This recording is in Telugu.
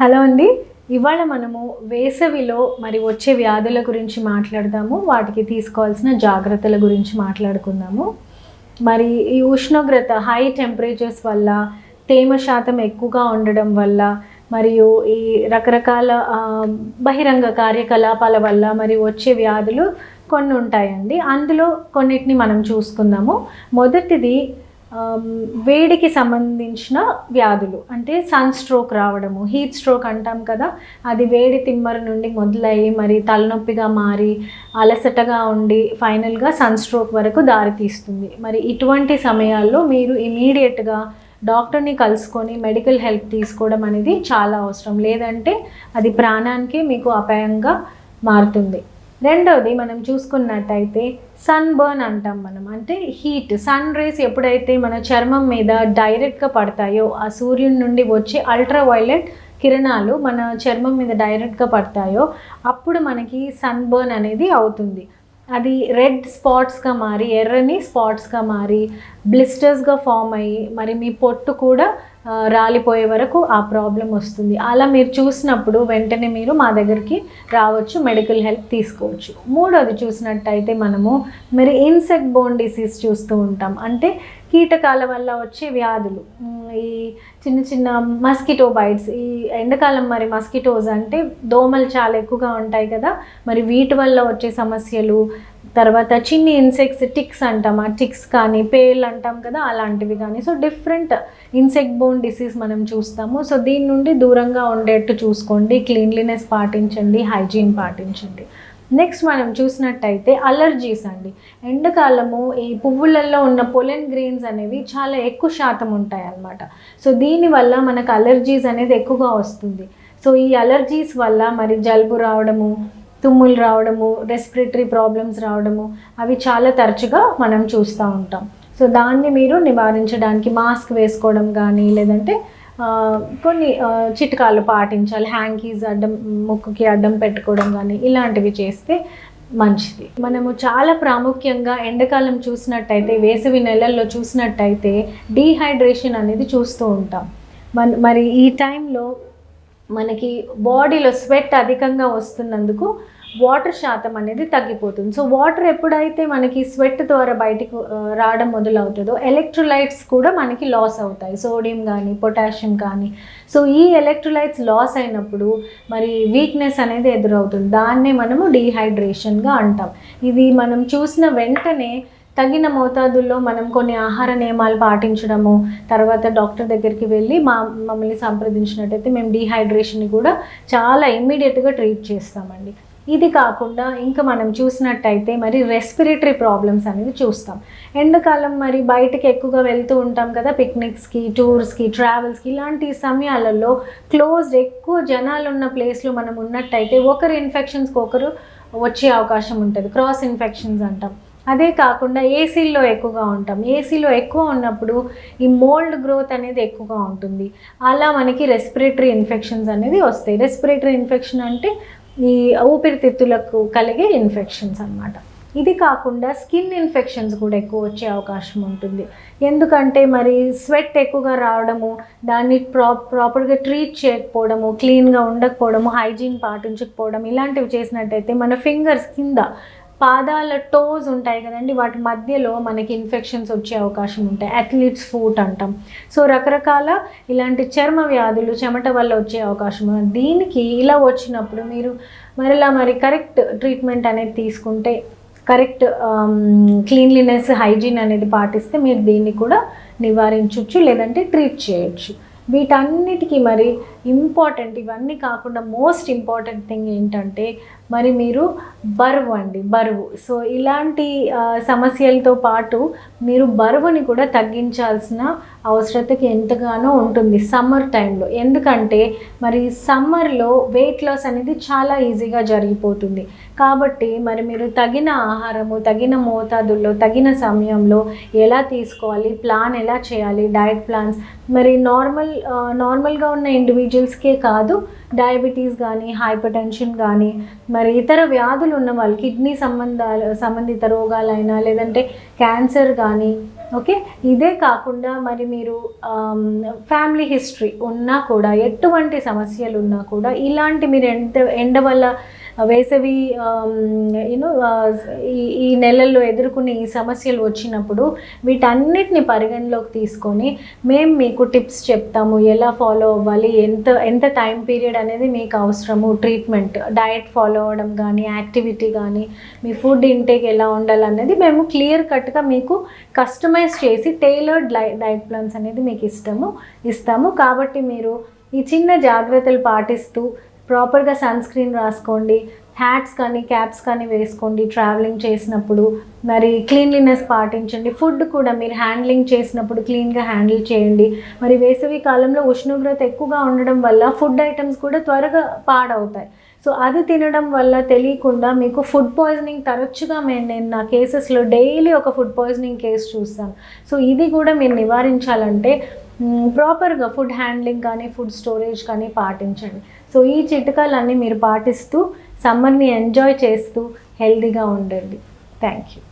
హలో అండి. ఇవాళ మనము వేసవిలో మరి వచ్చే వ్యాధుల గురించి మాట్లాడదాము. వాటికి తీసుకోవాల్సిన జాగ్రత్తల గురించి మాట్లాడుకుందాము. మరి ఈ ఉష్ణోగ్రత హై టెంపరేచర్స్ వల్ల తేమ శాతం ఎక్కువగా ఉండడం వల్ల మరియు ఈ రకరకాల బహిరంగ కార్యకలాపాల వల్ల మరి వచ్చే వ్యాధులు కొన్ని ఉంటాయండి. అందులో కొన్నిటిని మనం చూసుకుందాము. మొదటిది వేడికి సంబంధించిన వ్యాధులు అంటే సన్ స్ట్రోక్ రావడము హీట్ స్ట్రోక్ అంటాం కదా అది వేడి తిమ్మర నుండి మొదలయ్యి మరి తలనొప్పిగా మారి అలసటగా ఉండి ఫైనల్గా సన్ స్ట్రోక్ వరకు దారితీస్తుంది. మరి ఇటువంటి సమయాల్లో మీరు ఇమీడియట్గా డాక్టర్ని కలుసుకొని మెడికల్ హెల్ప్ తీసుకోవడం అనేది చాలా అవసరం. లేదంటే అది ప్రాణానికి మీకు అపాయంగా మారుతుంది. రెండవది మనం చూసుకున్నట్టయితే సన్ బర్న్ అంటాం మనం. అంటే హీట్ సన్ రేస్ ఎప్పుడైతే మన చర్మం మీద డైరెక్ట్గా పడతాయో ఆ సూర్యుని నుండి వచ్చే అల్ట్రా వైలెట్ కిరణాలు మన చర్మం మీద డైరెక్ట్గా పడతాయో అప్పుడు మనకి సన్ బర్న్ అనేది అవుతుంది. అది రెడ్ స్పాట్స్గా మారి ఎర్రని స్పాట్స్గా మారి బ్లిస్టర్స్గా ఫామ్ అయ్యి మరి మీ పొట్టు కూడా రాలిపోయే వరకు ఆ ప్రాబ్లం వస్తుంది. అలా మీరు చూసినప్పుడు వెంటనే మీరు మా దగ్గరికి రావచ్చు మెడికల్ హెల్ప్ తీసుకోవచ్చు. మూడోది చూసినట్టయితే మనము మరి ఇన్సెక్ట్ బోన్ డిసీజ్ చూస్తూ ఉంటాం. అంటే కీటకాల వల్ల వచ్చే వ్యాధులు. ఈ చిన్న చిన్న మస్కిటో బైట్స్ ఈ ఎండాకాలం మరి మస్కిటోస్ అంటే దోమలు చాలా ఎక్కువగా ఉంటాయి కదా. మరి వీటి వల్ల వచ్చే సమస్యలు తర్వాత చిన్ని ఇన్సెక్ట్స్ టిక్స్ అంటాం. ఆ టిక్స్ కానీ పేల్ అంటాం కదా అలాంటివి కానీ. So different insect borne disease మనం చూస్తాము. సో దీని నుండి దూరంగా ఉండేట్టు చూసుకోండి. క్లీన్లీనెస్ పాటించండి. హైజీన్ పాటించండి. నెక్స్ట్ మనం చూసినట్టయితే అలర్జీస్ అండి. ఎండాకాలము ఈ పువ్వులలో ఉన్న పొలెన్ గ్రీన్స్ అనేవి చాలా ఎక్కువ శాతం ఉంటాయి అన్నమాట సో దీనివల్ల మనకు అలర్జీస్ అనేది ఎక్కువగా వస్తుంది. సో ఈ అలర్జీస్ వల్ల మరి జలుబు రావడము తుమ్ములు రావడము రెస్పిరేటరీ ప్రాబ్లమ్స్ రావడము అవి చాలా తరచుగా మనం చూస్తూ ఉంటాం. సో దాన్ని మీరు నివారించడానికి మాస్క్ వేసుకోవడం కానీ లేదంటే కొన్ని చిట్కాలు పాటించాలి. హ్యాంకీస్ అడ్డం ముక్కుకి అడ్డం పెట్టుకోవడం కానీ ఇలాంటివి చేస్తే మంచిది. మనము చాలా ప్రాముఖ్యంగా ఎండాకాలం చూసినట్టయితే వేసవి నెలల్లో చూసినట్టయితే డీహైడ్రేషన్ అనేది చూస్తూ ఉంటాం. మన మరి ఈ టైంలో మనకి బాడీలో స్వెట్ అధికంగా వస్తున్నందుకు వాటర్ శాతం అనేది తగ్గిపోతుంది. సో వాటర్ ఎప్పుడైతే మనకి స్వెట్ ద్వారా బయటికి రావడం మొదలవుతుందో ఎలక్ట్రోలైట్స్ కూడా మనకి లాస్ అవుతాయి. సోడియం కానీ పొటాషియం కానీ. సో ఈ ఎలక్ట్రోలైట్స్ లాస్ అయినప్పుడు మరి వీక్నెస్ అనేది ఎదురవుతుంది. దాన్నే మనము డీహైడ్రేషన్గా అంటాం. ఇది మనం చూసిన వెంటనే తగిన మోతాదుల్లో మనం కొన్ని ఆహార నియమాలు పాటించడము తర్వాత డాక్టర్ దగ్గరికి వెళ్ళి మా మమ్మల్ని సంప్రదించినట్టయితే మేము డీహైడ్రేషన్ని కూడా చాలా ఇమ్మీడియట్గా ట్రీట్ చేస్తామండి. ఇది కాకుండా ఇంకా మనం చూసినట్టయితే మరి రెస్పిరేటరీ ప్రాబ్లమ్స్ అనేది చూస్తాం. ఎండాకాలం మరి బయటకి ఎక్కువగా వెళ్తూ ఉంటాం కదా పిక్నిక్స్కి టూర్స్కి ట్రావెల్స్కి ఇలాంటి సమయాలలో క్లోజ్డ్ ఎక్కువ జనాలు ఉన్న ప్లేస్లో మనం ఉన్నట్టయితే ఒకరు ఇన్ఫెక్షన్స్కి ఒకరు వచ్చే అవకాశం ఉంటుంది. క్రాస్ ఇన్ఫెక్షన్స్ అంటాం. అదే కాకుండా ఏసీల్లో ఎక్కువగా ఉంటాం. ఏసీలో ఎక్కువ ఉన్నప్పుడు ఈ మోల్డ్ గ్రోత్ అనేది ఎక్కువగా ఉంటుంది. అలా మనకి రెస్పిరేటరీ ఇన్ఫెక్షన్స్ అనేది వస్తాయి. రెస్పిరేటరీ ఇన్ఫెక్షన్ అంటే ఈ ఊపిరితిత్తులకు కలిగే ఇన్ఫెక్షన్స్ అనమాట ఇది కాకుండా స్కిన్ ఇన్ఫెక్షన్స్ కూడా ఎక్కువ వచ్చే అవకాశం ఉంటుంది. ఎందుకంటే మరి స్వెట్ ఎక్కువగా రావడము దాన్ని ప్రా ప్రాపర్గా ట్రీట్ చేయకపోవడము క్లీన్గా ఉండకపోవడము హైజీన్ పాటించకపోవడం ఇలాంటివి చేసినట్టయితే మన ఫింగర్స్ కింద పాదాల టోస్ ఉంటాయి కదండి వాటి మధ్యలో మనకి ఇన్ఫెక్షన్స్ వచ్చే అవకాశం ఉంటాయి. అథ్లీట్స్ ఫూట్ అంటాం. సో రకరకాల ఇలాంటి చర్మ వ్యాధులు చెమట వల్ల వచ్చే అవకాశం దీనికి ఇలా వచ్చినప్పుడు మీరు మరలా మరి కరెక్ట్ ట్రీట్మెంట్ అనేది తీసుకుంటే కరెక్ట్ క్లీన్లీనెస్ హైజీన్ అనేది పాటిస్తే మీరు దీన్ని కూడా నివారించవచ్చు లేదంటే ట్రీట్ చేయొచ్చు. వీటన్నిటికీ మరి ఇంపార్టెంట్ ఇవన్నీ కాకుండా మోస్ట్ ఇంపార్టెంట్ థింగ్ ఏంటంటే మరి మీరు బరువు అండి బరువు. సో ఇలాంటి సమస్యలతో పాటు మీరు బరువుని కూడా తగ్గించాల్సిన అవసరతకి ఎంతగానో ఉంటుంది సమ్మర్ టైంలో. ఎందుకంటే మరి సమ్మర్లో వెయిట్ లాస్ అనేది చాలా ఈజీగా జరిగిపోతుంది. కాబట్టి మరి మీరు తగిన ఆహారము తగిన మోతాదుల్లో తగిన సమయంలో ఎలా తీసుకోవాలి ప్లాన్ ఎలా చేయాలి డయట్ ప్లాన్స్ మరి నార్మల్ నార్మల్గా ఉన్న ఇండివిజువల్స్కే కాదు డయాబెటీస్ కానీ హైపర్ టెన్షన్ కానీ మరి ఇతర వ్యాధులు ఉన్న వాళ్ళు కిడ్నీ సంబంధాలు సంబంధిత రోగాలైనా లేదంటే క్యాన్సర్ కానీ ఓకే? ఇదే కాకుండా మరి మీరు ఫ్యామిలీ హిస్టరీ ఉన్నా కూడా ఎటువంటి సమస్యలు ఉన్నా కూడా ఇలాంటి మీరు ఎండ ఎండ వల్ల వేసవి యూనో ఈ ఈ నెలల్లో ఎదుర్కొనే ఈ సమస్యలు వచ్చినప్పుడు వీటన్నిటిని పరిగణలోకి తీసుకొని మేము మీకు టిప్స్ చెప్తాము. ఎలా ఫాలో అవ్వాలి? ఎంత ఎంత టైం పీరియడ్ అనేది మీకు అవసరము? ట్రీట్మెంట్ డయట్ ఫాలో అవ్వడం కానీ యాక్టివిటీ కానీ మీ ఫుడ్ ఇంటేక్ ఎలా ఉండాలనేది మేము క్లియర్ కట్గా మీకు కస్టమైజ్ చేసి టైలర్డ్ డైట్ ప్లాన్స్ అనేది మీకు ఇష్టము ఇస్తాము. కాబట్టి మీరు ఈ చిన్న జాగ్రత్తలు పాటిస్తూ ప్రాపర్గా సన్ స్క్రీన్ రాసుకోండి హ్యాట్స్ కానీ క్యాప్స్ కానీ వేసుకోండి ట్రావెలింగ్ చేసినప్పుడు. మరి క్లీన్లీనెస్ పాటించండి. ఫుడ్ కూడా మీరు హ్యాండ్లింగ్ చేసినప్పుడు క్లీన్గా హ్యాండిల్ చేయండి. మరి వేసవి కాలంలో ఉష్ణోగ్రత ఎక్కువగా ఉండడం వల్ల ఫుడ్ ఐటమ్స్ కూడా త్వరగా పాడవుతాయి. సో అది తినడం వల్ల తెలియకుండా మీకు ఫుడ్ పాయిజనింగ్ తరచుగా మేము నేను నా కేసెస్లో డైలీ ఒక ఫుడ్ పాయిజనింగ్ కేసు చూస్తాను. సో ఇది కూడా మీరు నివారించాలంటే ప్రాపర్గా ఫుడ్ హ్యాండ్లింగ్ కానీ ఫుడ్ స్టోరేజ్ కానీ పాటించండి. సో ఈ చిట్కాలన్నీ మీరు పాటిస్తూ సమ్మర్ని ఎంజాయ్ చేస్తూ హెల్దీగా ఉండండి. Thank you